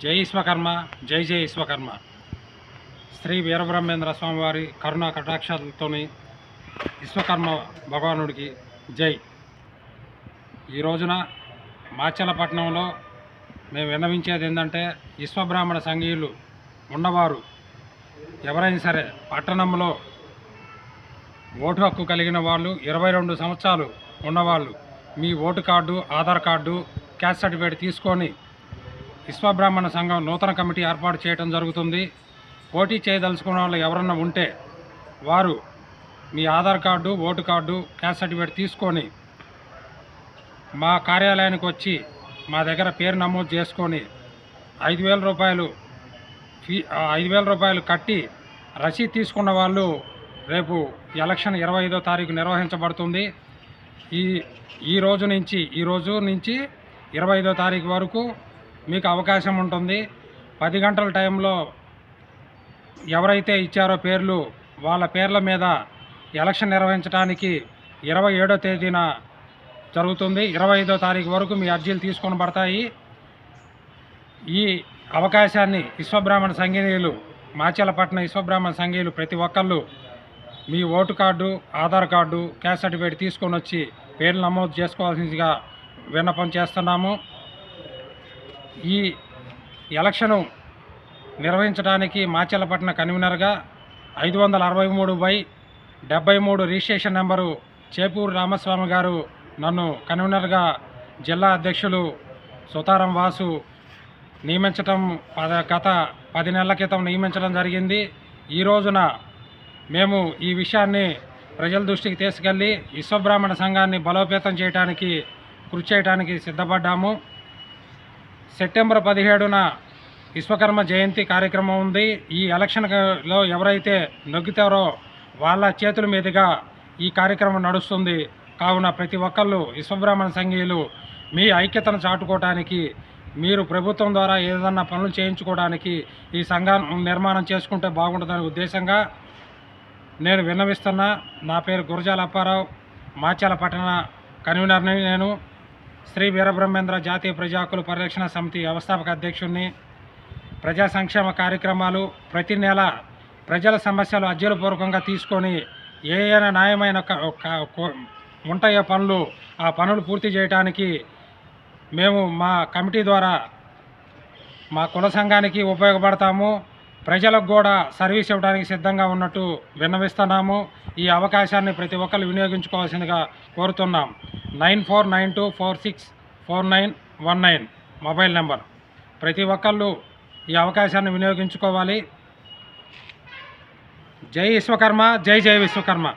జై విశ్వకర్మ జై జై విశ్వకర్మ శ్రీ వీరబ్రహ్మేంద్ర స్వామివారి కరుణా కటాక్షాలతోని విశ్వకర్మ భగవానుడికి జై. ఈ రోజున మాచలపట్నంలో మేము విన్నవించేది ఏంటంటే విశ్వబ్రాహ్మణ సంఘీయులు ఉన్నవారు ఎవరైనా సరే పట్టణంలో ఓటు హక్కు కలిగిన వాళ్ళు ఇరవై రెండు సంవత్సరాలు ఉన్నవాళ్ళు మీ vote card Aadhaar card caste certificate తీసుకొని విశ్వబ్రాహ్మణ సంఘం నూతన కమిటీ ఏర్పాటు చేయడం జరుగుతుంది. పోటీ చేయదలుచుకున్న వాళ్ళు ఎవరన్నా ఉంటే వారు మీ Aadhaar card vote card caste certificate తీసుకొని మా కార్యాలయానికి వచ్చి మా దగ్గర పేరు నమోదు చేసుకొని ఐదు వేల రూపాయలు ఫీ ఐదు వేల రూపాయలు కట్టి రసీదు తీసుకున్న వాళ్ళు రేపు ఎలక్షన్ ఇరవై ఐదో తారీఖు నిర్వహించబడుతుంది. ఈ ఈ రోజు నుంచి ఈ రోజు నుంచి ఇరవై ఐదో తారీఖు వరకు మీకు అవకాశం ఉంటుంది. పది గంటల టైంలో ఎవరైతే ఇచ్చారో పేర్లు వాళ్ళ పేర్ల మీద ఎలక్షన్ నిర్వహించడానికి ఇరవై ఏడో తేదీన జరుగుతుంది. ఇరవై ఐదో తారీఖు వరకు మీ అర్జీలు తీసుకొని పడతాయి. ఈ అవకాశాన్ని విశ్వబ్రాహ్మణ సంఘీయులు మాచలపట్నం విశ్వబ్రాహ్మణ సంఘీయులు ప్రతి ఒక్కళ్ళు మీ vote card Aadhaar card caste certificate తీసుకొని వచ్చి పేర్లు నమోదు చేసుకోవాల్సిందిగా విన్నపం చేస్తున్నాము. ఈ ఎలక్షను నిర్వహించడానికి మాచలపట్నం కన్వీనర్గా ఐదు వందల అరవై మూడు బై డెబ్బై మూడు రిజిస్ట్రేషన్ నెంబరు చేపూరు రామస్వామి గారు నన్ను కన్వీనర్గా జిల్లా అధ్యక్షులు సుతారం వాసు నియమించటం గత పది నెలల క్రితం నియమించడం జరిగింది. ఈ రోజున మేము ఈ విషయాన్ని ప్రజల దృష్టికి తీసుకెళ్ళి విశ్వబ్రాహ్మణ సంఘాన్ని బలోపేతం చేయడానికి కృషి చేయడానికి సిద్ధపడ్డాము. సెప్టెంబర్ పదిహేడున విశ్వకర్మ జయంతి కార్యక్రమం ఉంది. ఈ ఎలక్షన్లో ఎవరైతే నొగ్గుతారో వాళ్ళ చేతుల మీదుగా ఈ కార్యక్రమం నడుస్తుంది. కావున ప్రతి ఒక్కళ్ళు విశ్వబ్రాహ్మణ సంఘీయులు మీ ఐక్యతను చాటుకోవడానికి మీరు ప్రభుత్వం ద్వారా ఏదన్నా పనులు చేయించుకోవడానికి ఈ సంఘం నిర్మాణం చేసుకుంటే బాగుంటుందనే ఉద్దేశంగా నేను విన్నవిస్తున్నా. నా పేరు గురజాల అప్పారావు మాచాల పట్టణ కన్వీనర్ని నేను. శ్రీ వీరబ్రహ్మేంద్ర జాతీయ ప్రజాకుల పరిరక్షణ సమితి వ్యవస్థాపక అధ్యక్షుడిని ప్రజా సంక్షేమ కార్యక్రమాలు ప్రతి నెల ప్రజల సమస్యలు అధ్యయనపూర్వకంగా తీసుకొని ఏ అయినా న్యాయమైన ఉంటాయో పనులు ఆ పనులు పూర్తి చేయడానికి మేము మా కమిటీ ద్వారా మా కుల సంఘానికి ఉపయోగపడతాము. ప్రజలకు కూడా సర్వీస్ ఇవ్వడానికి సిద్ధంగా ఉన్నట్టు విన్నవిస్తున్నాము. ఈ అవకాశాన్ని ప్రతి ఒక్కరు వినియోగించుకోవాల్సిందిగా కోరుతున్నాం. Nine four nine two four six four nine one nine mobile number. ప్రతి ఒక్కళ్ళు ఈ అవకాశాన్ని వినియోగించుకోవాలి. జై విశ్వకర్మ జై జై విశ్వకర్మ.